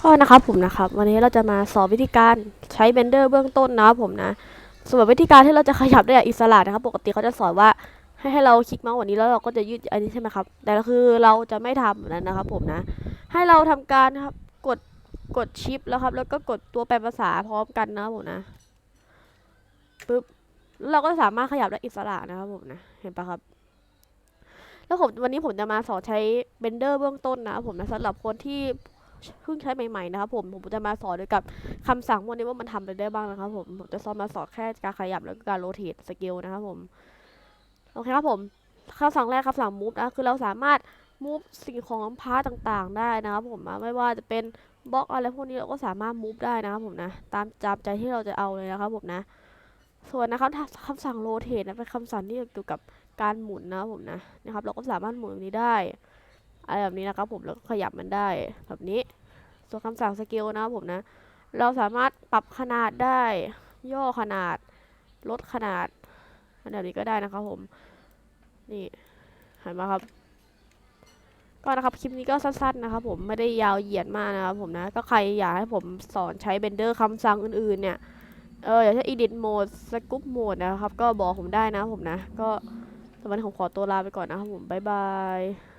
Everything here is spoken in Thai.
ก็นะครับผมนะครับ วันนี้เราจะมาสอนวิธีการใช้เบนเดอร์เบื้องต้นนะผมนะส่วนวิธีการที่เราจะขยับได้อย่างอิสระนะครับ ปกติเขาจะสอนว่าให้ให้เราคลิกเมาส์วันนี้แล้วเราก็จะยืดอันนี้ใช่ไหมครับ แต่คือเราจะไม่ทำแบบนั้นนะครับ ผมนะ ให้เราทำการครับกดกดชิปแล้วครับ แล้วก็กดตัวแปลภาษาพร้อมกันนะผมนะปึ๊บเราก็สามารถขยับได้อิสระนะครับผมนะ เห็นปะครับ แล้วผมวันนี้ผมจะมาสอนใช้เบนเดอร์เบื้องต้นนะครับผมนะสำหรับคนที่ เพิ่งใช้ใหม่ๆนะครับผมผมจะมาสอนด้วยกับคำสั่งพวกนี้ว่ามันทำอะไรได้บ้างนะครับผมผมจะสอนมาสอนแค่การขยับแล้วก็การโรเตทสเกลนะครับผมโอเคครับผมคำสั่งแรกคำสั่ง move นะคือเราสามารถ move สิ่งของพาร์ตต่างๆ ได้นะครับผมไม่ว่าจะเป็นบล็อกอะไรพวกนี้เราก็สามารถ move ได้นะครับผมนะตามจามใจที่เราจะเอาเลยนะครับผมนะ ส่วนนะครับคำสั่ง rotate นะเป็นคำสั่งที่เกี่ยวกับการหมุนนะครับผมนะนะครับ เราก็สามารถหมุนแบบนี้ได้อะไรแบบนี้นะครับผมแล้วก็ขยับมันได้แบบนี้ ส่วคำสั่งสเกลนะครับผมนะ เราสามารถปรับขนาดได้ ย่อขนาด ลดขนาดอันแบบนี้ก็ได้นะครับผม นี่เห็นไหมครับ ก็นะครับคลิปนี้ก็สั้นๆนะครับผมไม่ได้ยาวเหยียดมากนะครับผมนะ ก็ใครอยากให้ผมสอนใช้เบนเดอร์คำสั่งอื่นๆเนี่ย เอออยากใช้ edit mode scoop mode นะครับ ก็บอกผมได้นะผมนะ ก็สำหรับวันนี้ผมขอตัวลาไปก่อนนะครับผม บ๊ายบาย